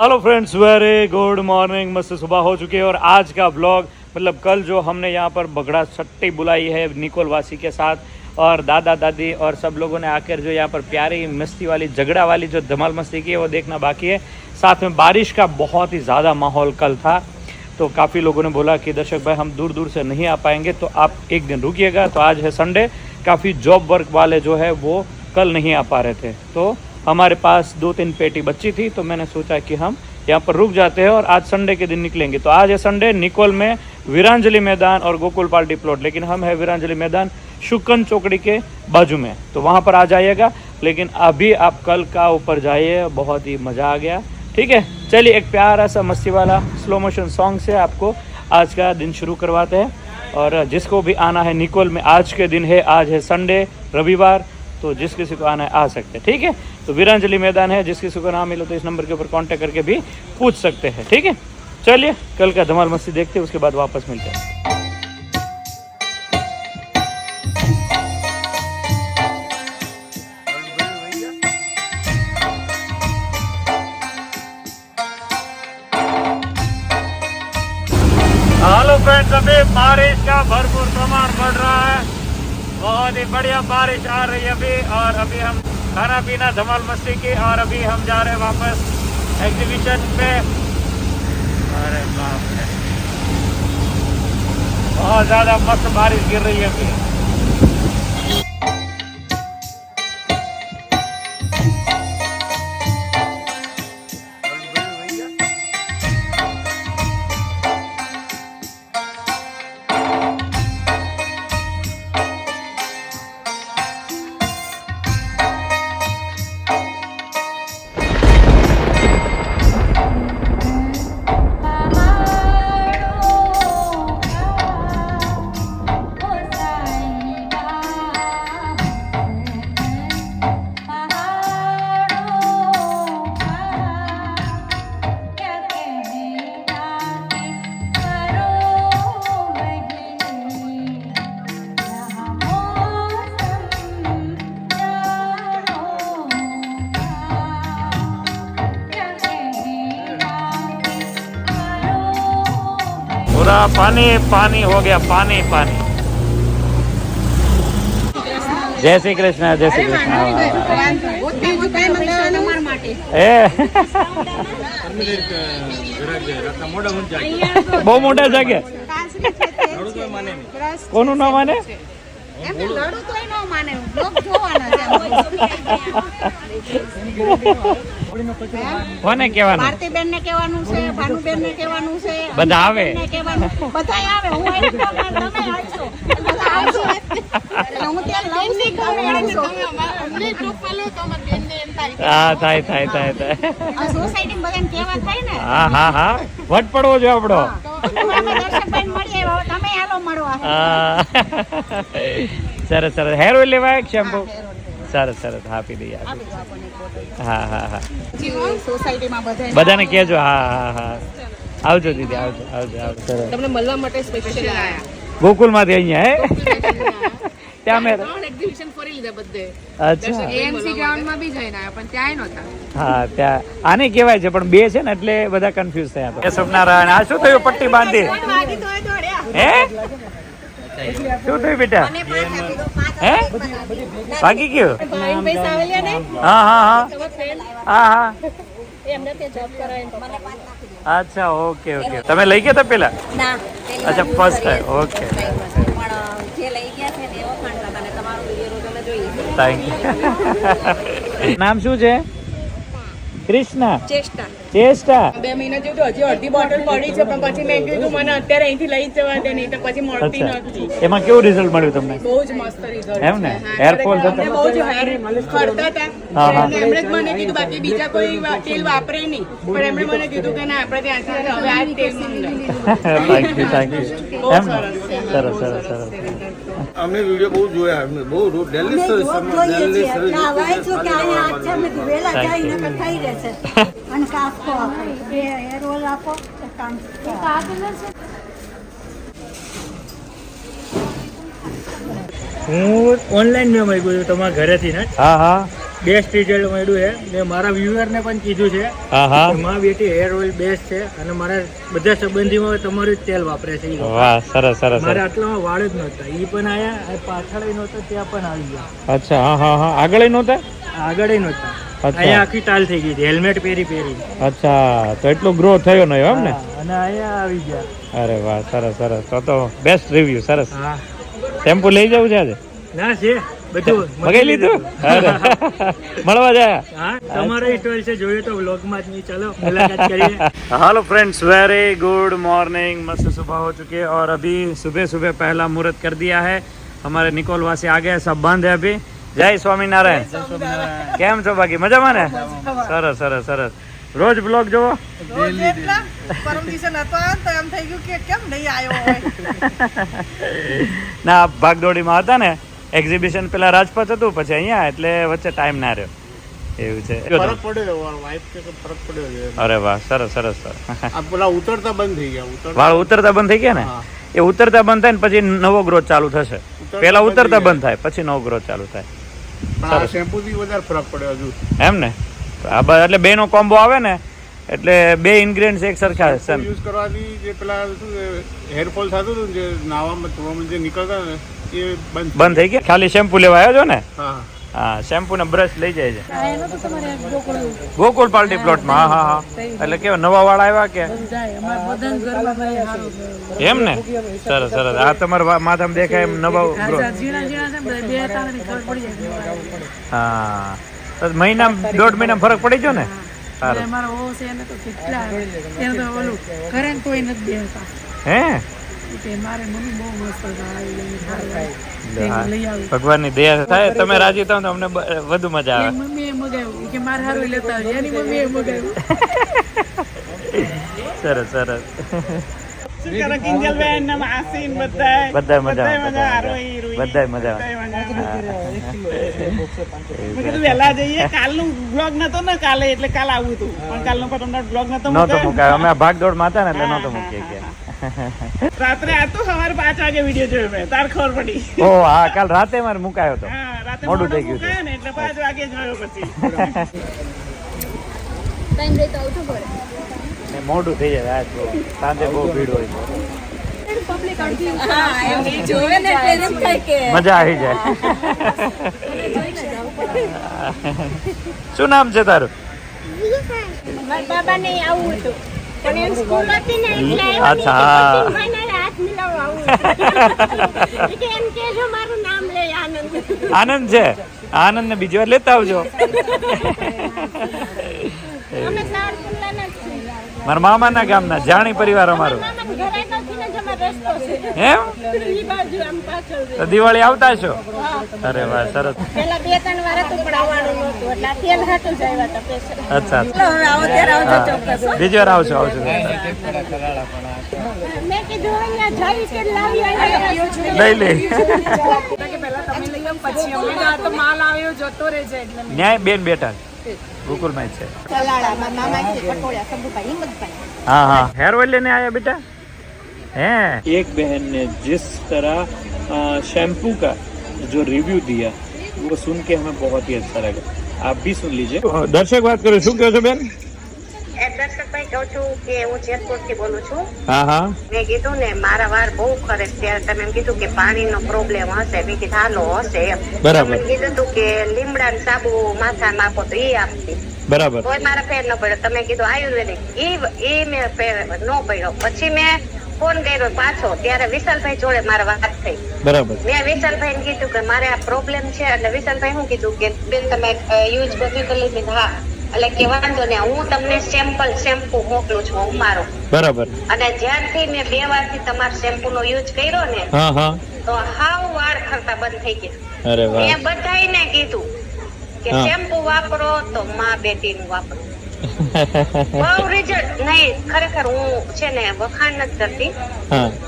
Hello friends very good morning मस्त सुबह हो चुकी है और आज का ब्लॉग मतलब कल जो हमने यहाँ पर बगड़ा छट्टी बुलाई है निकोल वासी के साथ और दादा दादी और सब लोगों ने आकर जो यहाँ पर प्यारी, मस्ती वाली, झगड़ा वाली जो धमाल मस्ती की है, वो देखना बाकी है। साथ में बारिश का बहुत ही ज़्यादा माहौल कल था तो काफ़ी लोगों ने बोला कि दर्शक भाई, हम दूर दूर से नहीं आ पाएँगे तो आप एक दिन रुकिएगा। तो आज है संडे काफ़ी जॉब वर्क वाले जो है, वो कल नहीं आ पा रहे थे। तो हमारे पास दो तीन पेटी बची थी तो मैंने सोचा कि हम यहाँ पर रुक जाते हैं और आज संडे के दिन निकलेंगे। तो आज है संडे, निकोल में वीरांजलि मैदान और गोकुल पार्टी प्लॉट, लेकिन हम है वीरांजलि मैदान शुकन चौकड़ी के बाजू में। तो वहाँ पर आ जाइएगा, लेकिन अभी आप कल का ऊपर जाइए, बहुत ही मज़ा आ गया। ठीक है, चलिए एक प्यारा सा मस्ती वाला स्लो मोशन सॉन्ग से आपको आज का दिन शुरू करवाते हैं। और जिसको भी आना है निकोल में, आज के दिन है, आज है संडे, रविवार। तो जिस किसी को आना है, आ सकते हैं। ठीक है? तो वीरांजलि मैदान है, जिस किसी को नाम मिले तो इस नंबर के ऊपर कांटेक्ट करके भी पूछ सकते हैं। ठीक है? चलिए, कल का धमाल मस्ती देखते हैं, उसके बाद वापस मिलते हैं। हेलो फ्रेंड्स, अभी बारिश का भरपूर प्रमाण बढ़ रहा है। बहुत ही बढ़िया बारिश आ रही है अभी और अभी हम खाना पीना धमाल मस्ती की और अभी हम जा रहे हैं वापस एग्जीबिशन पे अरे बाप रे बहुत ज्यादा मस्त बारिश गिर रही है अभी पानी पानी हो गया पानी पानी जय श्री कृष्ण जय श्री कृष्ण એ બહુ મોટા જાગે કોનું નામ માને કોને કહેવાનું? ભારતીબેન ને કહેવાનું છે ભાનુબેન ને કહેવાનું છે બધા આવે. બધા આવે. હું આવીશ તમે આવશો. બધા આવશો. હું ત્યાં લઉં છું તમે આવશો. હા થાય થાય થાય થાય. આ સોસાયટી બધાને કહેવા થાય ને. હા હા હા. વટ પડવો જો આપણો અમે દર્શકભાઈ મળીએ હવે તમે હાલો મળવા હા. સરસ સરસ. હેર ઓઇલ લેવાય શેમ્પુ સરસ સરસ. આપી દઈએ હા હા હા. બધાને કહેજો હા હા હા. આવજો દીદી આવજો આવજો આવજો. સરસ. તમને મળવા માટે સ્પેશિયલ આયા. ગોકુલમાંથી અહીંયા હે? ત્યાં મેં એક્ઝિબિશન ફરી લીધા બધે. અચ્છા. એએમસી ગ્રાઉન્ડમાં બી જઈને આવ્યા પણ ત્યાંય નહોતા. હા ત્યાં આને કહેવાય છે પણ બે છે ને એટલે બધા કન્ફ્યુઝ થયા હતા. સ્વપ્નારાયણ આ શું થયું પટ્ટી બાંધી? હે? શું થયું બેટા? હે? ભાગી ગયો? હા હા હા. હા હા. અચ્છા ઓકે ઓકે. તમે લઈ ગયા હતા પેલા? અચ્છા first time okay thank you નામ શું છે? કૃષ્ણા. ચેષ્ટા. ચેષ્ટા. બે મહિના જેવું તો હજી અડધી બોટલ પડી છે પણ પછી મેં કીધું મને અત્યારે અહીંથી લઈ જવા દે નહીં તો પછી મળતી નથી. એમાં કેવું રિઝલ્ટ મળ્યું તમને? બહુ જ મસ્ત રિઝલ્ટ એમ ને? Hairfall થતા? બહુ જ હેર ખરતા હતા. હા, હા. એમણે મને કીધું બાકી બીજા કોઈ તેલ વાપરે નહીં. પણ એમણે મને કીધું કે ના આપણે ત્યાંથી હવે આ તેલ થેન્ક યુ થેન્ક યુ એમ. સરસ સરસ સરસ. અમે વીડિયો બહુ જોયા અમે બહુ રોજ ડેલી ડેલી હું ઓનલાઈન મેં માગ્યું તમારા ઘરેથી ને? હા હા. બેસ્ટ રિઝલ્ટ મળ્યું છે. મેં મારા વ્યુઅરને પણ કીધું છે હા હા. મા બેટી હેર ઓઇલ બેસ્ટ છે અને મારા બધા સંબંધીમાં તમારું જ તેલ વાપરે છે. વાહ સરસ સરસ મારા આટલામાં વાળ જ નહોતા. એ પણ આયા અને પાછળ નહોતા ત્યાં પણ આવી ગયા. અચ્છા હા હા હા. આગળ નહોતા? આગળ નહોતા. અહીંયા આખી તાલ થઈ ગઈ હતી હેલ્મેટ પહેરી પહેરી. અચ્છા તો એટલો ગ્રો થયો નહીં એમ ને? અને અહીંયા આવી ગયા. અરે વાહ સરસ સરસ. તો તો બેસ્ટ રિવ્યુ સરસ. હા. શેમ્પુ લઈ જવું છે આજે? ના છે. બધું મગાઈ લીધું અરે મળવા જાય હા તમારો સ્ટોલ છે જોયું તો વ્લોગમાં જ નહીં ચાલો મુલાકાત કરીએ hello friends very good morning मस्त सुबह हो चुकी है और अभी सुबह सुबह पहला मुहूर्त कर दिया है हमारे निकोल वासी आ गए सब बंद है अभी जय સ્વામિનારાયણ કેમ છો બાકી મજામાં ને સરસ સરસ સરસ રોજ બ્લોગ જોવો રોજ એટલા પરમ દિવસે નતો આવ્યો ને તો એમ થઈ ગયું કે કેમ નહીં આવ્યો હોય ના ભાગદોડીમાં હતા ને એક્ઝિબિશન પેલા રાજપથ હતું પછી અહીંયા એટલે વચ્ચે ટાઈમ ના રહ્યો. એવું છે. ફરક પડ્યો વાઇફ કે ફરક પડ્યો અરે વાહ સરસ સરસ સર પેલા ઉતરતા બંધ થઈ ગયા વાળ ઉતરતા બંધ થઈ ગયા ને? એ ઉતરતા બંધ થાય ને પછી નવો ગ્રોથ ચાલુ થશે. પેલા ઉતરતા બંધ થાય પછી નવો ગ્રોથ ચાલુ થાય. શેમ્પુ થી વધારે ફરક પડ્યો હજુ. એમ ને? આ એટલે બે નો કોમ્બો આવે ને એટલે બે ઇન્ગ્રેડિયન્ટ્સ એક સરખા છે યુઝ કરવાથી જે પેલા શું હેરફોલ થતું હતું ને જે નાવામાં ધોવામાં જે નીકળતા ને એ બંધ બંધ થઈ ગયા? ખાલી શેમ્પુ લેવા આવ્યો છો ને? હા. હા શેમ્પુ ને બ્રશ લઈ જાય છે. ગોકુળ પાર્ટી પ્લોટમાં હા હા હા. એટલે કેવા નવા વાળા આવ્યા કે? એમ ને? સરસ સરસ. આ તમારા માથામાં દેખાય એમ નવા. હા તો મહિના દોઢ મહિના ફરક પડી ગયો ને? સારું. હે? ભગવાનની દયા થાય. તમે રાજી થાવ તો અમને વધુ મજા આવે. સરસ સરસ. બધા મજા બધા મજા વહેલા જઈએ. કાલનું બ્લોગ નતો ને કાલે એટલે કાલ આવું હતું. પણ કાલનો પણ બ્લોગ નતો નહોતો મૂક્યો. મુકાયો. અમે ભાગ દોડમાં હતા ને એટલે નહોતો મૂકી ગયા રાત્રે આ તો સવારે પાંચ વાગે વીડિયો જોયો મેં. તાર ખબર પડી. ઓ હા કાલ રાતે મારે મુકાયો હા રાતે મોડું થઈ ગયું ને એટલે પાંચ વાગે જોયો પછી. ને મોડું થઈ જાય રાત તો સાંજે બહુ ભીડ હોય મજા આવી જાય. શું નામ છે તારું? મારા બાબાને એમ આવું હતું. લે આનંદ છે આનંદ ને બીજી વાર લેતા આવજો મારા મામા ના છીએ. મારા મામાના ગામના જાણી પરિવાર અમારો તો દિવાળી આવતા છો? અરે વાહ સરસ. પેલા બે ત્રણ વાર હતું પણ આવવાનું નહોતું. એટલે આ તેલ હાટું જ આવ્યા હતા પેશન્ટ. અચ્છા. બીજી વાર આવશો આવશો મેં લઈ લે. ન્યાય બેન બેઠા. ગોકુલમાં જ છે હા હા. હેર ઓઇલ લઈને આવ્યા हाँ हाँ हेयर ऑयल लेने आया बेटा हैं एक बहन ने जिस तरह शैम्पू का जो रिव्यू दिया वो सुन के हमें बहुत ही अच्छा लगा आप भी सुन लीजिए दर्शक बात करो શું કહો છો બેન એ દર્શકભાઈ કહું છું કે હું જેતપુર થી બોલું છું હા હા મેં કીધું ને મારા વાળ બહુ ખરે છે ત્યારે તમે એમ કીધું કે પાણીનો પ્રોબ્લેમ હશે મેં કીધું હાલો હશે એમ બરાબર. તમે કીધું તું કે લીમડા સાબુ માથામાં આપો તો એ આપતી બરાબર તોય મારા ફેર ન પડ્યો તમે કીધું આયુર્વેદિક ઈ ઈ મેં ફેર ન પડ્યો પછી મેં ફોન કર્યો પાછો ત્યારે વિશાલભાઈ જોડે મારે વાત થઈ. બરાબર. મેં વિશાલભાઈ ને કીધું કે મારે આ પ્રોબ્લેમ છે એટલે વિશાલભાઈ શું કીધું કે બેન તમે યુઝ બધું કરી લીધી હા એટલે કે વાંધો ને હું તમને સેમ્પલ શેમ્પુ મોકલું છું હું મારો. બરાબર. અને જ્યારથી મેં બે વારથી તમારા શેમ્પુ નો યુઝ કર્યો ને હા હા. તો હાવ વાળ ખરતા બંધ થઈ ગયા. અરે વાહ. મેં બધાયને કીધું કે શેમ્પુ વાપરો તો માં બેટી નું વાપરો. બહુ રિઝલ્ટ નહીં ખરેખર હું છે ને વખાણ નથી કરતી.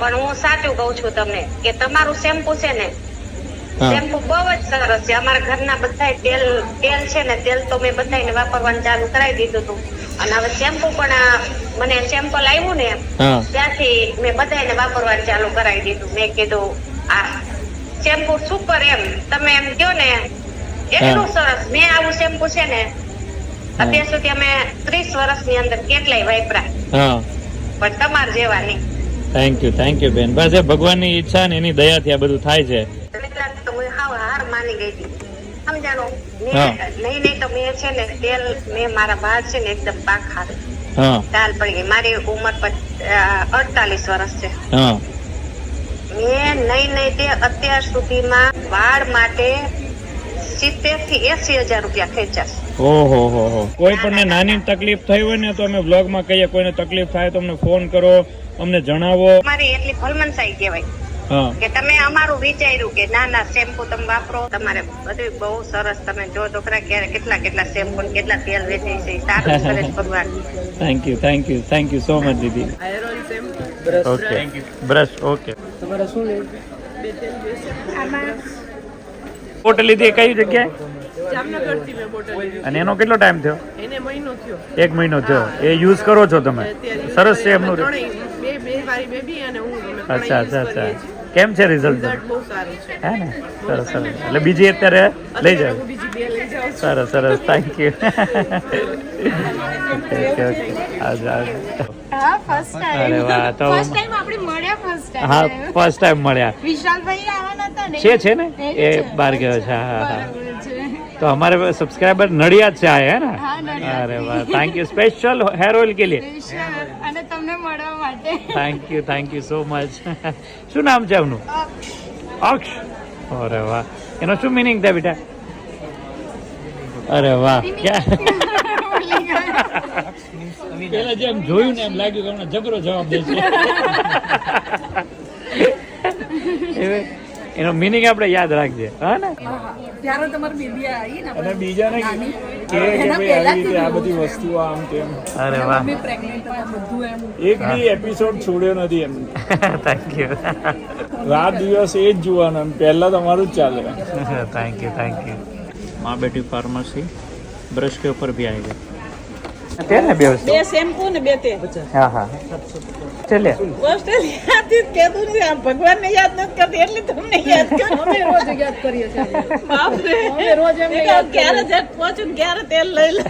પણ હું સાચું કહું છું તમને કે તમારું શેમ્પુ છે ને શેમ્પુ બહુ જ સરસ છે. અમારા ઘરના બધા તેલ તેલ છે ને તેલ તો મેં બધાને વાપરવાનું ચાલુ કરાવી દીધું હતું. અને હવે શેમ્પુ પણ મને સેમ્પલ આવ્યું ને ત્યાંથી મેં બધાને વાપરવાનું ચાલુ કરાવી દીધું. મેં કીધું આ શેમ્પુ સુપર એમ. તમે એમ કહો ને એટલું સરસ. મેં આવું શેમ્પુ છે ને અત્યાર સુધી અમે ત્રીસ વર્ષની અંદર કેટલાય વાપરા હા. પણ તમાર જેવા નહીં. થેન્ક યુ થેન્ક યુ બેન. બસ એ ભગવાનની ઈચ્છા ને એની દયાથી આ બધું થાય છે. હાર માની ગઈ હતી. સમજાણો? નહીં નહીં તો મેં છે ને તેલ મેં મારા બહાર છે ને એકદમ પાખા હા. દાલ પડી ગઈ. મારી ઉંમર અડતાલીસ વર્ષ છે. મેં નહીં નહીં તે અત્યાર સુધીમાં વાળ માટે સિત્તેરથી એસી હજાર રૂપિયા ખેંચ્યા છે. ઓહો હો હો. કોઈ પણ નાની તકલીફ થઈ હોય ને તો અમે વ્લોગમાં કહીએ કોઈને તકલીફ થાય તો અમને ફોન કરો અમને જણાવો. મારી એટલી ભલમનસાઈ કહેવાય. કે તમે અમારું વિચાર્યું કે ના ના શેમ્પુ તમે વાપરો. તમારે બધું બહુ સરસ તમે જો છોકરા ક્યારે કેટલા કેટલા શેમ્પુ ને કેટલા તેલ વેચી છે સારું ભગવાન. Thank you thank you thank you so much Didi. Okay brush okay તમારે શું લેવું? બોટલ લીધી કઈ જગ્યાએ? જામનગરથી મેં બોટલ લીધી. અને એનો કેટલો ટાઈમ થયો? એને મહિનો થયો. એક મહિનો થયો. એ યુઝ કરો છો તમે? સરસ છે એમનું ત્રણેય બે બે મારી બેબી અને હું અમે ત્રણેય અચ્છા અચ્છા અચ્છા. કેમ છે રિઝલ્ટ રિઝલ્ટ બહુ સારું છે. હે ને? સરસ સરસ. એટલે બીજી અત્યારે લઈ જાઓ. જાવ હું બીજી બે લઈ જાઉં છું. સરસ સરસ. થેન્ક યુ ઓકે ઓકે આજે આજે. હા ફર્સ્ટ અરે વાહ તો ફર્સ્ટ ટાઈમ આપણી હા ટાઈમ ફર્સ્ટ ટાઈમ મળ્યા વિશાલભાઈ આવવાના હતા ને છે છે ને એ એ છે. બહાર ગયો છે હા હા હા બરાબર છે तो हमारे सब्सक्राइबर नडियाद से आए हैं हाँ, ना नडियाद अरे से। वाह thank you special hair oil के लिए વિશાલ અને તમને મળવા માટે thank you thank you so much શું નામ છે એમનું અક્ષ અરે વાહ એનો શું મિનિંગ થાય બેટા અરે વાહ ક્યાં ભૂલી ગયા. પેલા જેમ જોયું ને એમ લાગ્યું કે હમણાં જબરો જવાબ દેશે એનો મિનિંગ આપણે યાદ રાખજે. હા ત્યારે તમારી બેબી આવી ને અને બીજાને કે કે આ બધી વસ્તુઓ આમ તેમ. અરે વાહ. મે પ્રેગ્નન્ટ બધું એમ. એક બી એપિસોડ છોડ્યો નથી એમ થેન્ક યુ રાત દિવસ એ જ જોવાનું એમ પહેલા તમારું જ ચાલે. થેન્ક યુ થેન્ક યુ માં બેટી ફાર્મસી બ્રશ કે ઉપર ભી આવી ગઈ. ભગવાનને યાદ નથી કરતી એટલે તમને ક્યારે જટ ક્યારે તેલ લઈ લે.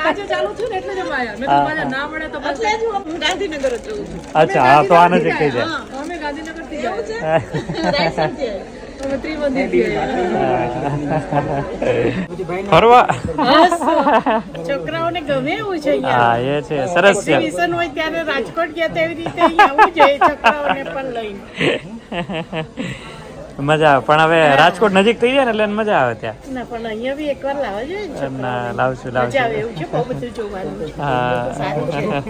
આજે ચાલુ છું ગાંધીનગર અચ્છા તો આને જ કહી દે. ગાંધીનગર આયા. અમે ત્રિમંદિરથી આયા. ફરવા? છોકરાઓને ગમે એવું છે હા એ છે સરસ છે. એક્ઝિબિશન હોય ત્યારે રાજકોટ ગયા તેવી રીતે અહીંયા જોઈએ છોકરાઓને પણ લઈને. મજા આવે પણ હવે રાજકોટ નજીક થઈ જાય ને એટલે મજા આવે ત્યાં. ના પણ અહીંયા બી એકવાર લાવવા જોઈએ ના લાવશું મજા આવે એવું છે બહુ બધું જોવાનું. હા. આ-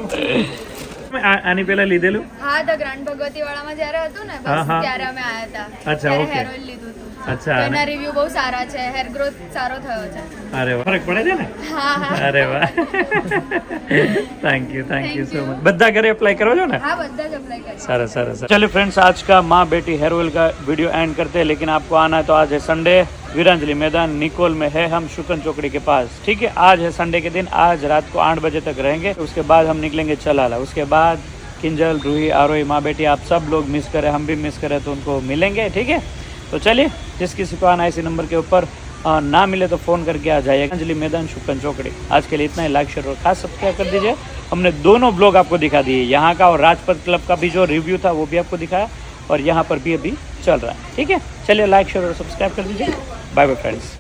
આની પેલા લીધેલું? હા ધ ગ્રાન્ડ ભગવતી વાળામાં જ્યારે હતું ને બસ ત્યારે અમે આયા હતા. અચ્છા, ઓઇલ લીધું હતું. અચ્છા, તો અને- એના રિવ્યુ બહુ સારા છે હેર ગ્રોથ સારો થયો છે અરે વાહ ફરક પડે છે ને હા હા અરે વાહ thank you thank you so much બધા ઘરે अप्लाई કરો છો ने હા બધા જ અપ્લાય કરી सरस सरस चलिए फ्रेंड्स आज का माँ बेटी हेयर ऑयल का वीडियो एंड करते हैं लेकिन आपको आना है तो आज है संडे वीरांजलि मैदान निकोल में है हम शुकन चौकड़ी के पास ठीक है आज है संडे के दिन आज रात को आठ बजे तक रहेंगे उसके बाद हम निकलेंगे चलाला उसके बाद किंजल रूही आरोही माँ बेटी आप सब लोग मिस करें हम भी मिस करें तो उनको मिलेंगे ठीक है तो चलिए, जिस किसी को आना इसी नंबर के ऊपर ना मिले तो फ़ोन करके आ जाइए। अंजलि मैदान शुकन चौकड़ी। आज के लिए इतना ही। लाइक शेयर और खास सब्सक्राइब कर दीजिए। हमने दोनों ब्लॉग आपको दिखा दिए। यहाँ का और राजपथ क्लब का भी जो रिव्यू था, वो भी आपको दिखाया। और यहाँ पर भी अभी चल रहा है। ठीक है? चलिए लाइक शेयर और सब्सक्राइब कर दीजिए। Bye bye friends